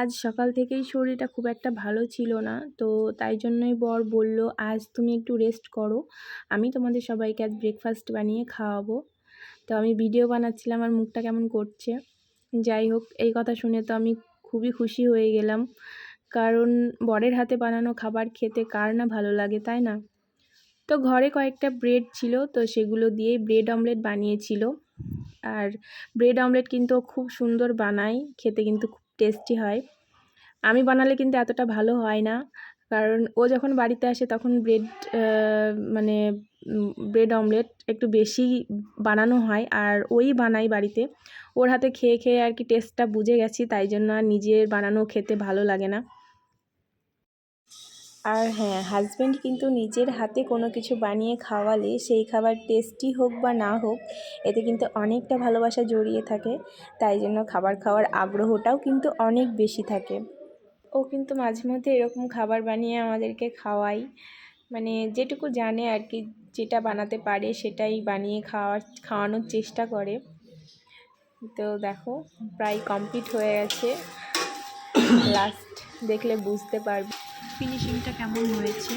আজ সকাল থেকেই শরীরটা খুব একটা ভালো ছিল না। তো তাই জন্যই বর বলল, আজ তুমি একটু রেস্ট করো। আমি তোমাদের সবাইকে আজ ব্রেকফাস্ট বানিয়ে খাওয়াবো। তো আমি ভিডিও বানাচ্ছিলাম আর মুখটা কেমন করছে। যাই হোক, এই কথা শুনে তো আমি খুবই খুশি হয়ে গেলাম। কারণ বরের হাতে বানানো খাবার খেতে কার না ভালো লাগে, তাই না? তো ঘরে কয়েকটা ব্রেড ছিল, তো সেগুলো দিয়েই ব্রেড অমলেট বানিয়েছিল। আর ব্রেড অমলেট কিন্তু খুব সুন্দর বানায়, খেতে কিন্তু টেস্টি হয়। আমি বানালে কিন্তু এতটা ভালো হয় না। কারণ ও যখন বাড়িতে আসে তখন ব্রেড মানে ব্রেড অমলেট একটু বেশি বানানো হয়। আর ওই বানাই বাড়িতে। ওর হাতে খেয়ে খেয়ে আর কি টেস্টটা বুঝে গেছি, তাই জন্য আর নিজের বানানো খেতে ভালো লাগে না। আর হ্যাঁ হাজব্যান্ড কিন্তু নিজের হাতে কোনো কিছু বানিয়ে খাওয়ালে সেই খাবার টেস্টি হোক বা না হোক, এতে কিন্তু অনেকটা ভালোবাসা জড়িয়ে থাকে। তাই জন্য খাবার খাওয়ার আগ্রহটাও কিন্তু অনেক বেশি থাকে। ও কিন্তু মাঝে মধ্যে এরকম খাবার বানিয়ে আমাদেরকে খাওয়াই মানে যেটুকু জানে আর কি, যেটা বানাতে পারে সেটাই বানিয়ে খাওয়ার, খাওয়ানোর চেষ্টা করে। তো দেখো, প্রায় কমপ্লিট হয়ে গেছে। লাস্ট দেখলে বুঝতে পারবে। ফিনিশিংটা কেমন হয়েছে?